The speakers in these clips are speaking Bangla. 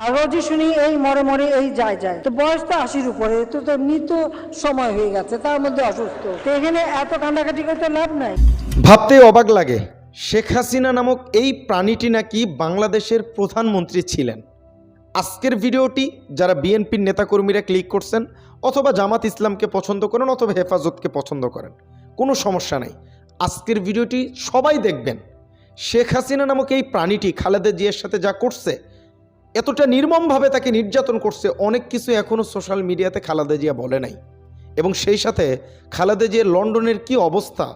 আর রোজই শুনি এই মরে মরে এই যায় যায়। তো বয়স তো আশির উপরে, তো তো মৃত সময় হয়ে গেছে, তার মধ্যে অসুস্থ। তো এখানে এত কান্দাকাটি করতে লাভ নাই। ভাবতে অবাক লাগে, শেখ হাসিনা নামক এই প্রাণীটি নাকি বাংলাদেশের প্রধানমন্ত্রী ছিলেন। আজকের ভিডিওটি যারা বিএনপির নেতাকর্মীরা ক্লিক করছেন, অথবা জামাত ইসলামকে পছন্দ করেন অথবা হেফাজতকে পছন্দ করেন, কোনো সমস্যা নাই। আজকের ভিডিওটি সবাই দেখবেন। শেখ হাসিনা নামক এই প্রাণীটি খালেদা জিয়ার সাথে যা করছে এতটা নির্মমভাবে তাকে নির্যাতন করছে, অনেক কিছু এখনও সোশ্যাল মিডিয়াতে খালেদা জিয়া বলে নাই। এবং সেই সাথে খালেদা জিয়ার লন্ডনের কি অবস্থা,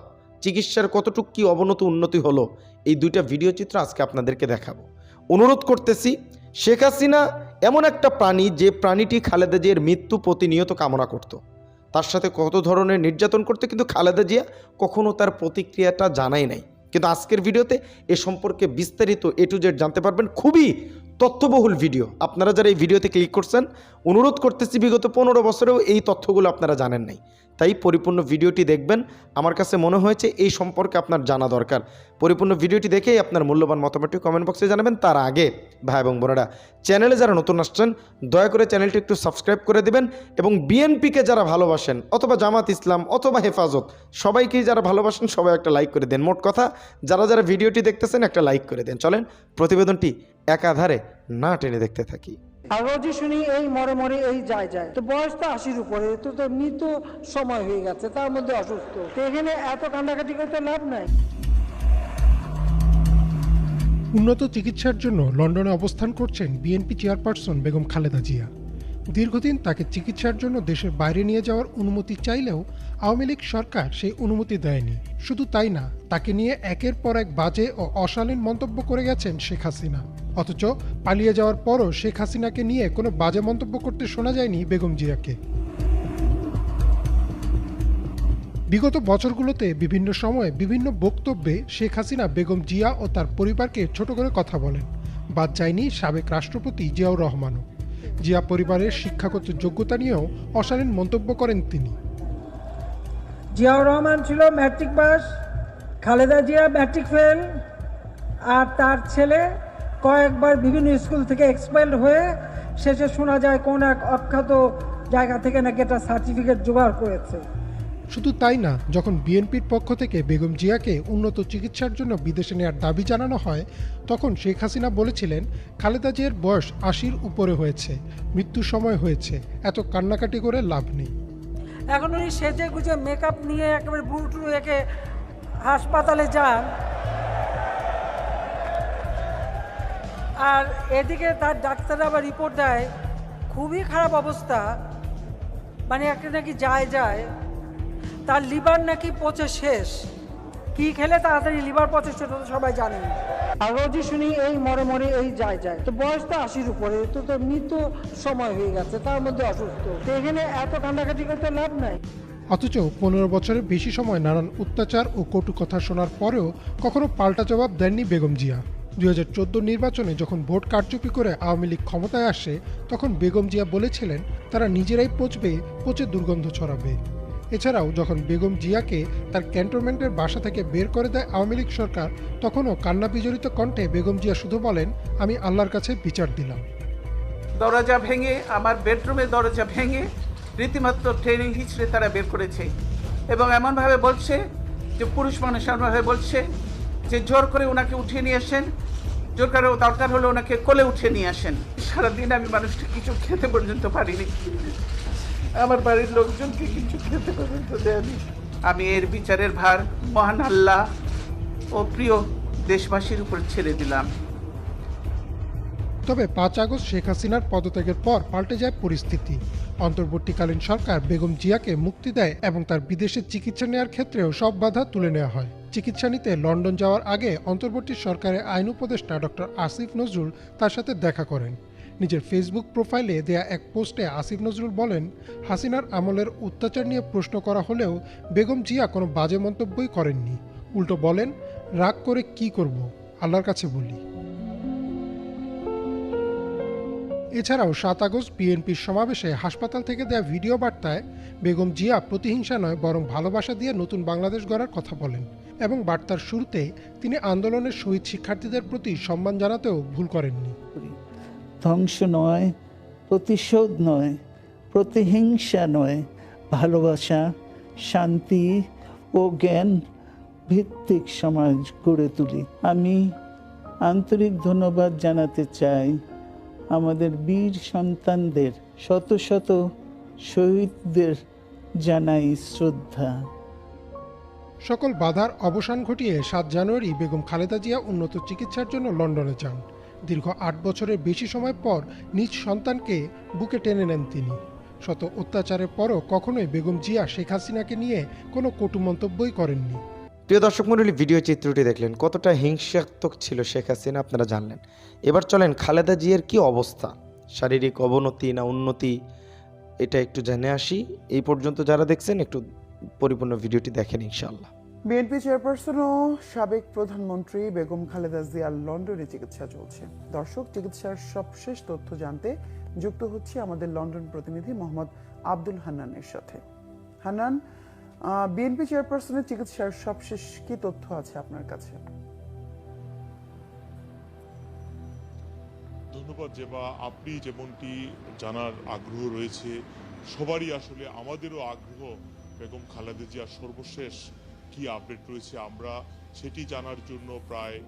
চিকিৎসার কতটুকু কি অবনতি উন্নতি হলো, এই দুইটা ভিডিও চিত্র আজকে আপনাদেরকে দেখাবো। অনুরোধ করতেছি, শেখ হাসিনা এমন একটা প্রাণী যে প্রাণীটি খালেদা জিয়ার মৃত্যু প্রতিনিয়ত কামনা করত। তার সাথে কত ধরনের নির্যাতন করতে কিন্তু খালেদা জিয়া কখনও তার প্রতিক্রিয়াটা জানাই নাই। কিন্তু আজকের ভিডিওতে এ সম্পর্কে বিস্তারিত এ টু জেড জানতে পারবেন। খুবই তথ্যবহুল ভিডিও। আপনারা যারা এই ভিডিওতে ক্লিক করছেন, অনুরোধ করতেছি বিগত পনেরো বছরেও এই তথ্যগুলো আপনারা জানেন নাই। তাই পরিপূর্ণ ভিডিওটি দেখবেন। আমার কাছে মনে হয়েছে এই সম্পর্কে আপনার জানা দরকার। পরিপূর্ণ ভিডিওটি দেখেই আপনার মূল্যবান মতামতটি কমেন্ট বক্সে জানাবেন। তার আগে, ভাই এবং বোনেরা চ্যানেলে যারা নতুন আসছেন, দয়া করে চ্যানেলটি একটু সাবস্ক্রাইব করে দিবেন এবং বিএনপিকে যারা ভালোবাসেন, অথবা জামাত ইসলাম, অথবা হেফাজত, সবাইকেই যারা ভালোবাসেন, সবাই একটা লাইক করে দেন। মোট কথা, যারা যারা ভিডিওটি দেখতেছেন, একটা লাইক করে দেন। চলেন, প্রতিবেদনটি একাধারে না টেনে দেখতে থাকি। আর রোজই শুনি এই মরে মরে এই যায় যায়। তো বয়স তো আশির উপরে, তো তো মৃত সময় হয়ে গেছে, তার মধ্যে অসুস্থ। তো এখানে এত কান্দাকাটি করতে লাভ নাই। উন্নত চিকিৎসার জন্য লন্ডনে অবস্থান করছেন বিএনপি চেয়ারপারসন বেগম খালেদা জিয়া। দীর্ঘদিন তাকে চিকিৎসার জন্য দেশের বাইরে নিয়ে যাওয়ার অনুমতি চাইলেও আওয়ামী লীগ সরকার সেই অনুমতি দেয়নি। শুধু তাই না, তাকে নিয়ে একের পর এক বাজে ও অশালীন মন্তব্য করে গেছেন শেখ হাসিনা। অথচ পালিয়ে যাওয়ার পরও শেখ হাসিনাকে নিয়ে কোনো বাজে মন্তব্য করতে শোনা যায়নি বেগম জিয়াকে। বিগত বছরগুলোতে বিভিন্ন সময়ে বিভিন্ন বক্তব্যে শেখ হাসিনা বেগম জিয়া ও তার পরিবারকে ছোট করে কথা বলেন। বাদ যায়নি সাবেক রাষ্ট্রপতি জিয়াউর রহমানও। জিয়া পরিবারের শিক্ষাগত যোগ্যতা নিয়েও অশালীন মন্তব্য করেন তিনি। জিয়াউর রহমান ছিল matric pass, Khaleda Zia matric fail, আর তার ছেলে কয়েকবার বিভিন্ন স্কুল থেকে এক্সপেল্ড হয়ে শেষে শোনা যায় কোন এক অখ্যাত জায়গা থেকে নাকি একটা সার্টিফিকেট জোগাড় করেছে। শুধু তাই না যখন বিএনপির পক্ষ থেকে বেগম জিয়াকে উন্নত চিকিৎসার জন্য বিদেশে নেওয়ার দাবি জানানো হয় তখন শেখ হাসিনা বলেছিলেন খালেদা জিয়ার বয়স আশির উপরে হয়েছে মৃত্যুর সময় হয়েছে এত কান্নাকাটি করে লাভ নেই। এখন উনি সেজে গুজে মেকআপ নিয়ে একেবারে বুটু একে হাসপাতালে যান। আর এদিকে তার ডাক্তাররা আবার রিপোর্ট দেয় খুবই খারাপ অবস্থা। মানে একটা নাকি যায় যায়। তার লিভার নাকি পচে শেষ। কি খেলে তাড়াতাড়ি লিভার পচে সেটা তো সবাই জানেন আর রোজই শুনি এই মরে মরে এই যায় যায়। তো বয়স তো আশির উপরে তো তো মৃত সময় হয়ে গেছে তার মধ্যে অসুস্থ। তো এখানে এত কান্দাকাটি করতে লাভ নাই। অথচ পনেরো বছরের বেশি সময় নানান অত্যাচার ও কটু কথা শোনার পরেও কখনো পাল্টা জবাব দেননি বেগম জিয়া। দুই হাজার চোদ্দ নির্বাচনে যখন ভোট কারচুপি করে আওয়ামী লীগ ক্ষমতায় আসে, তখন বেগম জিয়া বলেছিলেন, তারা নিজেরাই পচবে, পচে দুর্গন্ধ ছড়াবে। এছাড়াও যখন বেগম জিয়াকে তার ক্যান্টনমেন্টের বাসা থেকে বের করে দেয় আওয়ামী লীগ সরকার, তখনও কান্না বিজড়িত কণ্ঠে বেগম জিয়া শুধু বলেন, আমি আল্লাহর কাছে বিচার দিলাম। দরজা ভেঙে, আমার বেডরুমের দরজা ভেঙে রীতিমাত্র ট্রেনিং হিচড়ে তারা বের করেছে এবং এমনভাবে বলছে যে, পুরুষ মানুষ এমনভাবে বলছে যে জোর করে ওনাকে উঠিয়ে নিয়ে আসেন, জোর করে দরকার হলে ওনাকে কোলে উঠিয়ে নিয়ে আসেন। সারাদিন আমি মানুষটা কিছু খেতে পর্যন্ত পারিনি। আমার বাড়ির লোকজনকে কিছু খেতে পর্যন্ত দেয়নি। আমি এর বিচারের ভার মহান আল্লাহ ও প্রিয় দেশবাসীর উপর ছেড়ে দিলাম। তবে পাঁচ আগস্ট শেখ হাসিনার পদত্যাগের পর পাল্টে যায় পরিস্থিতি। অন্তর্বর্তীকালীন সরকার বেগম জিয়াকে মুক্তি দেয় এবং তার বিদেশে চিকিৎসা নেওয়ার ক্ষেত্রেও সব বাধা তুলে নেওয়া হয়। চিকিৎসা নিতে লন্ডন যাওয়ার আগে অন্তর্বর্তী সরকারের আইন উপদেষ্টা ডক্টর আসিফ নজরুল তার সাথে দেখা করেন। নিজের ফেসবুক প্রোফাইলে দেয়া এক পোস্টে আসিফ নজরুল বলেন, হাসিনার আমলের অত্যাচার নিয়ে প্রশ্ন করা হলেও বেগম জিয়া কোনো বাজে মন্তব্যই করেননি। উল্টো বলেন, রাগ করে কি করব? আল্লাহর কাছে বলি। এছাড়াও সাত আগস্ট বিএনপির সমাবেশে হাসপাতাল থেকে দেয়া ভিডিও বার্তায় বেগম জিয়া প্রতিহিংসা নয়, বরং ভালোবাসা দিয়ে নতুন বাংলাদেশ গড়ার কথা বলেন। এবং বার্তার শুরুতে তিনি আন্দোলনের শহীদ শিক্ষার্থীদের প্রতি সম্মান জানাতেও ভুল করেননি। ধ্বংস নয়, প্রতিশোধ নয়, প্রতিহিংসা নয়, ভালোবাসা, শান্তি ও জ্ঞান ভিত্তিক সমাজ গড়ে তুলি। আমি আন্তরিক ধন্যবাদ জানাতে চাই আমাদের বীর সন্তানদের, শত শত শহীদদের জানাই শ্রদ্ধা। সকল বাধার অবসান ঘটিয়ে সাত জানুয়ারি বেগম খালেদা জিয়া উন্নত চিকিৎসার জন্য লন্ডনে যান। দীর্ঘ আট বছরের বেশি সময় পর নিজ সন্তানকে বুকে টেনে নেন তিনি। শত অত্যাচারের পরও কখনোই বেগম জিয়া শেখ হাসিনাকে নিয়ে কোনো কটু মন্তব্যই করেননি। প্রিয় দর্শক মণ্ডলী, ভিডিও চিত্রটি দেখলেন, কতটা হিংসাত্মক ছিল শেখ হাসিনা, আপনারা জানলেন। এবার চলেন খালেদা জিয়ার কি অবস্থা? শারীরিক অবনতি না উন্নতি, এটা একটু জেনে আসি। এই পর্যন্ত যারা দেখছেন, একটু পরিপূর্ণ ভিডিওটি দেখেন ইনশাআল্লাহ। বিএনপি চেয়ারপারসন ও সাবেক প্রধানমন্ত্রী বেগম খালেদা জিয়ার লন্ডনে চিকিৎসা চলছে। দর্শক চিকিৎসার সবশেষ তথ্য জানতে যুক্ত হচ্ছে আমাদের লন্ডন প্রতিনিধি মোহাম্মদ আব্দুল হান্নানের সাথে। হান্নান বিএনপি চেয়ারপারসনের চিকিৎসার সবশেষ কি তথ্য আছে আপনার কাছে? ধন্যবাদ যেবা আপনি যেমনটি জানার আগ্রহ রয়েছে সবারই আসলে আমাদেরও আগ্রহ বেগম খালেদা জিয়ার সর্বশেষ কি আপডেট রয়েছে আমরা সেটি জানার জন্য প্রায়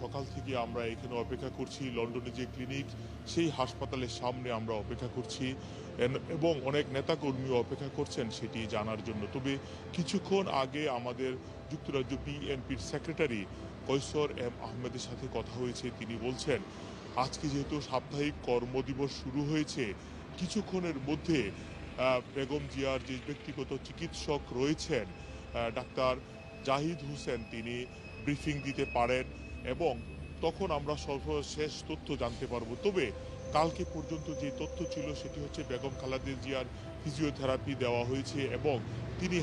সকাল থেকে আমরা এখানে অপেক্ষা করছি, লন্ডনে যে ক্লিনিক, সেই হাসপাতালের সামনে আমরা অপেক্ষা করছি। এবং অনেক নেতাকর্মীও অপেক্ষা করছেন সেটি জানার জন্য। তবে কিছুক্ষণ আগে আমাদের যুক্তরাজ্য বিএনপির সেক্রেটারি কৈশোর এম আহমেদের সাথে কথা হয়েছে। তিনি বলছেন, আজকে যেহেতু সাপ্তাহিক কর্মদিবস শুরু হয়েছে, কিছুক্ষণের মধ্যে বেগম জিয়ার যে ব্যক্তিগত চিকিৎসক রয়েছেন ডাক্তার জাহিদ হোসেন, তিনি ব্রিফিং দিতে পারেন এবং তখন আমরা সর্বশেষ তথ্য জানতে পারব। তবে কালকে পর্যন্ত যে তথ্য ছিল সেটি হচ্ছে বেগম খালেদা জিয়ার ফিজিওথেরাপি দেওয়া হয়েছে এবং তিনি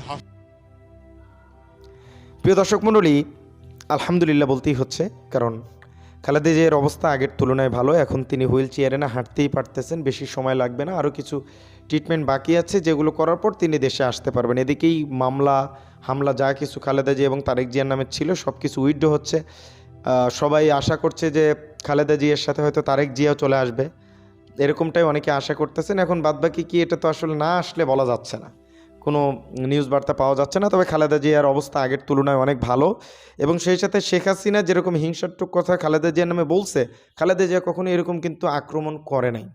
প্রিয় দর্শক মণ্ডলী, আলহামদুলিল্লাহ বলতেই হচ্ছে, কারণ খালেদা জিয়ার অবস্থা আগের তুলনায় ভালো, এখন তিনি হুইল চেয়ারে না হাঁটতেই পারতেছেন, বেশি সময় লাগবে না, আরও কিছু ট্রিটমেন্ট বাকি আছে যেগুলো করার পর তিনি দেশে আসতে পারবেন। এদিকেই মামলা, হামলা, যা কিছু খালেদা জিয়া এবং তারেক জিয়ার নামে ছিল, সব কিছু উইথড্র হচ্ছে। সবাই আশা করছে যে খালেদা জিয়ার সাথে হয়তো তারেক জিয়াও চলে আসবে। এরকমটাই অনেকে আশা করতেছেন, এখন বাদবাকি কি এটা তো আসলে না আসলে বলা যাচ্ছে না। কোনো নিউজ বার্তা পাওয়া যাচ্ছে না, তবে খালেদা জিয়ার অবস্থা আগের তুলনায় অনেক ভালো। এবং সেই সাথে শেখ হাসিনা যেরকম হিংসাত্মক কথা খালেদা জিয়ার নামে বলছে, খালেদা জিয়া কখনো এরকম কিন্তু আক্রমণ করে নাই।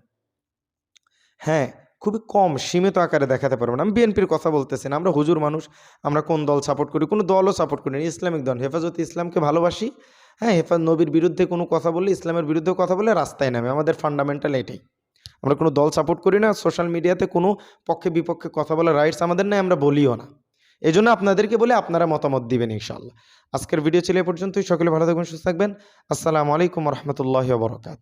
হ্যাঁ খুবই কম, সীমিত আকারে দেখাতে পারব না। আমি বিএনপির কথা বলতেছি না, আমরা হুজুর মানুষ, আমরা কোন দল সাপোর্ট করি, কোনো দলও সাপোর্ট করি না, ইসলামিক দল। হেফাজত ইসলামকে ভালোবাসি হ্যাঁ হেফাজ নবীর বিরুদ্ধে কোনো কথা বললে, ইসলামের বিরুদ্ধে কথা বলে রাস্তায় নামে, আমাদের ফান্ডামেন্টাল এটাই। আমরা কোনো দল সাপোর্ট করি না সোশ্যাল মিডিয়াতে কোনো পক্ষে বিপক্ষে কথা বলার রাইটস আমাদের নাই, আমরা বলিও না। এই জন্য আপনাদেরকে বলে আপনারা মতামত দিবেন ইনশাল্লাহ আজকের ভিডিও ছিল এ পর্যন্তই, সকলে ভালো থাকবেন, সুস্থ থাকবেন। আসসালামু আলাইকুম রহমতুল্লাহ বরকাত